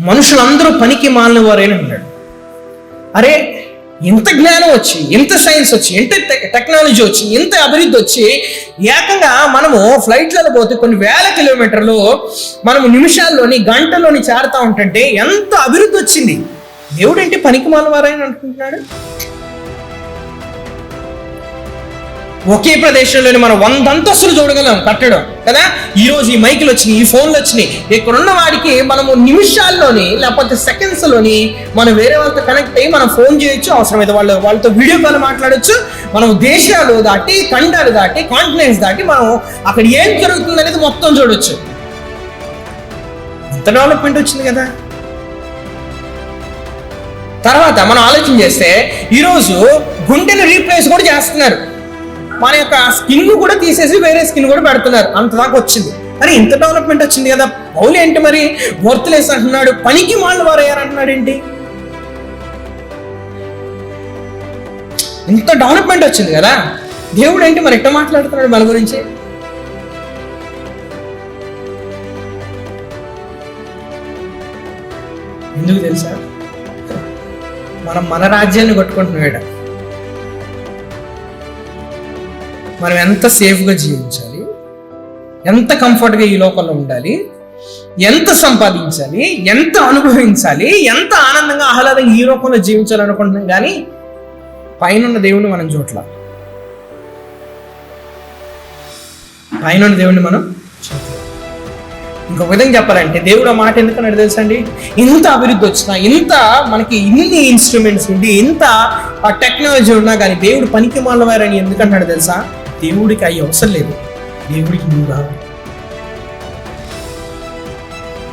మనుషులందరూ పనికి మాలిన వారేని అన్నాడు అరే ఇంత జ్ఞానం వచ్చి ఇంత సైన్స్ వచ్చి ఇంత టెక్నాలజీ వచ్చి ఇంత అభివృద్ధి వచ్చి ఏకంగా మనము ఫ్లైట్లలో పోతే కొన్ని వేల కిలోమీటర్లు మనము నిమిషాల్లోని గంటలోని చేరుతా ఉంటుంటే ఎంత అభివృద్ధి వచ్చింది. దేవుడంటే పనికి మాలవారని అనుకుంటున్నాడు ఒకే ప్రదేశంలోని మనం వంద అంతస్తులు చూడగలం కట్టడం కదా? ఈ రోజు ఈ మైకులు వచ్చినాయి ఈ ఫోన్లు వచ్చినాయి. ఇక్కడ ఉన్న వాడికి మనము నిమిషాల్లోని లేకపోతే సెకండ్స్లోని మనం వేరే వాళ్ళతో కనెక్ట్ అయ్యి మనం ఫోన్ చేయొచ్చు అవసరమైతే వాళ్ళు వాళ్ళతో వీడియో కాల్ మాట్లాడొచ్చు. మనం దేశాలు దాటి ఖండాలు దాటి కాంటినెంట్స్ దాటి మనం అక్కడ ఏం జరుగుతుంది అనేది మొత్తం చూడొచ్చు. ఎంత డెవలప్మెంట్ వచ్చింది కదా? తర్వాత మనం ఆలోచన చేస్తే ఈరోజు గుండెను రీప్లేస్ కూడా చేస్తున్నారు. మన యొక్క స్కిన్ కూడా తీసేసి వేరే స్కిన్ కూడా పెడుతున్నారు. అంత దాకా వచ్చింది. మరి ఇంత డెవలప్మెంట్ వచ్చింది కదా. పౌలు ఏంటి మరి? వర్త్లెస్ అంటున్నాడు. పనికి వాళ్ళు వారయ్యారు ఏంటి? ఇంత డెవలప్మెంట్ వచ్చింది కదా. దేవుడు ఏంటి మరి ఎట్ట మాట్లాడుతున్నాడు మన గురించి? ఎందుకు తెలుసా? మనం మన రాజ్యాన్ని కొట్టుకుంటున్నాడు. మనం ఎంత సేఫ్గా జీవించాలి? ఎంత కంఫర్ట్గా ఈ లోకంలో ఉండాలి? ఎంత సంపాదించాలి? ఎంత అనుభవించాలి? ఎంత ఆనందంగా ఆహ్లాదంగా ఈ లోకంలో జీవించాలి అనుకుంటున్నాం కానీ పైన దేవుణ్ణి మనం చూట్ల పైన దేవుణ్ణి మనం ఇంకొక విధంగా చెప్పాలంటే దేవుడు ఆ మాట ఎందుకన్నాడు తెలుసండి? ఇంత అభివృద్ధి వచ్చినా ఇంత మనకి ఇన్ని ఇన్స్ట్రుమెంట్స్ ఉండి ఇంత టెక్నాలజీ ఉన్నా కానీ దేవుడు పనికి మాలవారని ఎందుకన్నాడు తెలుసా? దేవుడికి అయ్యే అవసరం లేదు. దేవుడికి నువ్వు కావాలి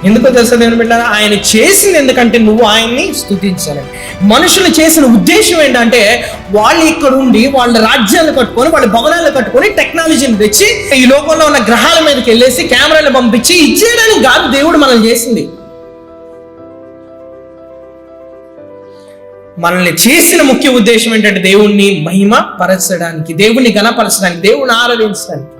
ఎందుకో తెలుసా దేవుని బిడ్డ ఆయన చేసింది ఎందుకంటే నువ్వు ఆయన్ని స్తుతించాలి మనుషులు చేసిన ఉద్దేశం ఏంటంటే వాళ్ళు ఇక్కడ ఉండి వాళ్ళ రాజ్యాలు కట్టుకొని వాళ్ళ భవనాలు కట్టుకొని టెక్నాలజీని తెచ్చి ఈ లోకంలో ఉన్న గ్రహాల మీదకి వెళ్ళేసి కెమెరాలు పంపించి ఇచ్చేయడానికి కాదు దేవుడు మనల్ని చేసింది. మనల్ని చేసిన ముఖ్య ఉద్దేశం ఏంటంటే దేవుణ్ణి మహిమ పరచడానికి దేవుణ్ణి గణపరచడానికి దేవుణ్ణి ఆరాధించడానికి.